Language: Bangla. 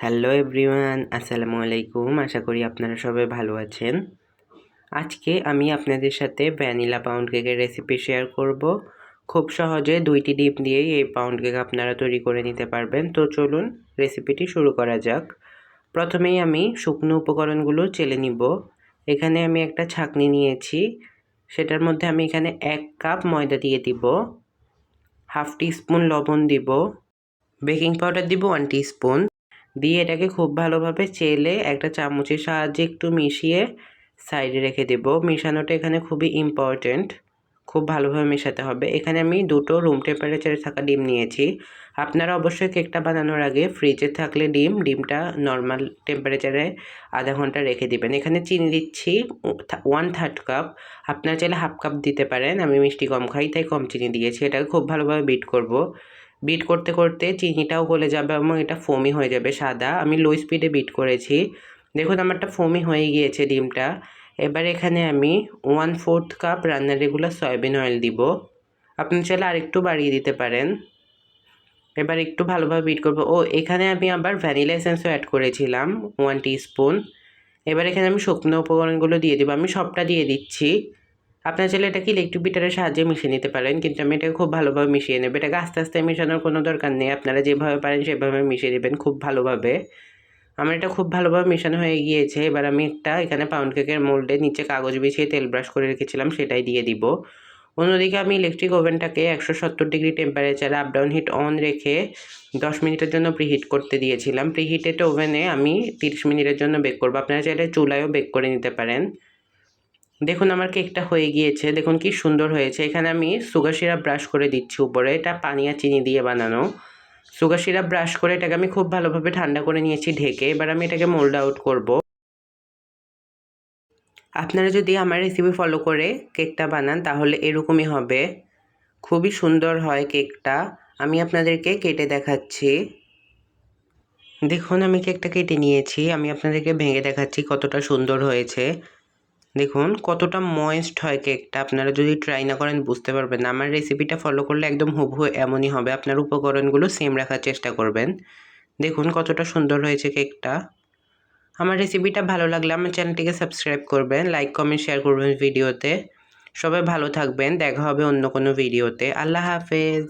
হ্যালো এভরিওয়ান, আসসালামু আলাইকুম। আশা করি আপনারা সবাই ভালো আছেন। আজকে আমি আপনাদের সাথে ভ্যানিলা পাউন্ড কেকের রেসিপি শেয়ার করব। খুব সহজে দুইটি ডিম দিয়েই এই পাউন্ড কেক আপনারা তৈরি করে নিতে পারবেন। তো চলুন রেসিপিটি শুরু করা যাক। প্রথমেই আমি শুকনো উপকরণগুলো চেলে নিব। এখানে আমি একটা ছাকনি নিয়েছি। সেটার মধ্যে আমি এখানে এক কাপ ময়দা দিয়ে দিব। হাফ টি স্পুন লবণ দিব। বেকিং পাউডার দিব ওয়ান স্পুন। দিয়ে এটাকে খুব ভালোভাবে চেলে একটা চামচের সাহায্যে একটু মিশিয়ে সাইডে রেখে দেব। মেশানোটা এখানে খুবই ইম্পর্ট্যান্ট খুব ভালোভাবে মেশাতে হবে। এখানে আমি দুটো রুম টেম্পারেচারে থাকা ডিম নিয়েছি। আপনারা অবশ্যই কেকটা বানানোর আগে ফ্রিজে থাকলে ডিম, ডিমটা নর্মাল টেম্পারেচারে আধা ঘণ্টা রেখে দিবেন। এখানে চিনি দিচ্ছি ওয়ান থার্ড কাপ আপনারা চাইলে হাফ কাপ দিতে পারেন, আমি মিষ্টি কম খাই, তাই কম চিনি দিয়েছি। এটাকে খুব ভালোভাবে বিট করব। বিট করতে করতে চিনিটাও গলে যাবে এবং এটা ফোমি হয়ে যাবে সাদা। আমি লো স্পিডে বিট করেছি। দেখুন আমারটা ফোমি হয়ে গিয়েছে ডিমটা। এবার এখানে আমি ওয়ান ফোর্থ কাপ রান্নার রেগুলার সয়াবিন অয়েল দিব। আপনি চাইলে আরেকটু বাড়িয়ে দিতে পারেন। এবার একটু ভালোভাবে বিট করব। ও, এখানে আমি আবার ভ্যানিলা এসেন্সও অ্যাড করেছিলাম ওয়ান স্পুন এবার এখানে আমি শুকনো উপকরণগুলো দিয়ে দেবো। আমি সবটা দিয়ে দিচ্ছি। আপনার চাইলে এটাকে ইলেকট্রিক বিটারের সাহায্যে মিশিয়ে নিতে পারেন, কিন্তু আমি এটাকে খুব ভালোভাবে মিশিয়ে নেব। এটাকে আস্তে আস্তে মেশানোর কোনো দরকার নেই, আপনারা যেভাবে পারেন সেভাবে মিশিয়ে দেবেন খুব ভালোভাবে। আমার এটা খুব ভালোভাবে মেশানো হয়ে গিয়েছে, এবার আমি একটা এখানে পাউন্ড কেকের মোল্ডে নিচে কাগজ বিছিয়ে তেল ব্রাশ করে রেখেছিলাম, সেটাই দিয়ে দিব। অন্যদিকে আমি ইলেকট্রিক ওভেনটাকে একশো সত্তর ডিগ্রি টেম্পারেচারে আপ ডাউন হিট অন রেখে দশ মিনিটের জন্য প্রিহিট করতে দিয়েছিলাম। প্রিহিটেড ওভেনে আমি তিরিশ মিনিটের জন্য বেক করব। আপনারা চাইলে চুলায়ও বেক করে নিতে পারেন। দেখুন আমার কেকটা হয়ে গিয়েছে, দেখুন কি সুন্দর হয়েছে। এখানে আমি সুগার সিরাপ ব্রাশ করে দিচ্ছি উপরে, এটা পানি আর চিনি দিয়ে বানানো। সুগার সিরাপ ব্রাশ করে এটাকে আমি খুব ভালোভাবে ঠান্ডা করে নিয়েছি ঢেকে, এবার আমি এটাকে মোল্ড আউট করব। আপনারা যদি আমার রেসিপি ফলো করে কেকটা বানান, তাহলে এরকমই হবে। খুবই সুন্দর হয় কেকটা। আমি আপনাদেরকে কেটে দেখাচ্ছি। দেখুন আমি কেকটা কেটে নিয়েছি, আমি আপনাদেরকে ভেঙে দেখাচ্ছি কতটা সুন্দর হয়েছে। দেখুন, কতটা ময়েস্ট হয় কেকটা আপনারা যদি ট্রাই না করেন, বুঝতে পারবেন। আমার রেসিপিটা ফলো করলে একদম হুবহু এমনই হবে। আপনার উপকরণগুলো সেম রাখার চেষ্টা করবেন। দেখুন, কতটা সুন্দর হয়েছে কেকটা আমার রেসিপিটা ভালো লাগলে আমার চ্যানেলটিকে সাবস্ক্রাইব করবেন লাইক কমেন্ট শেয়ার করবেন ভিডিওতে। সবাই ভালো থাকবেন। দেখা হবে অন্য কোনো ভিডিওতে আল্লাহ হাফেজ।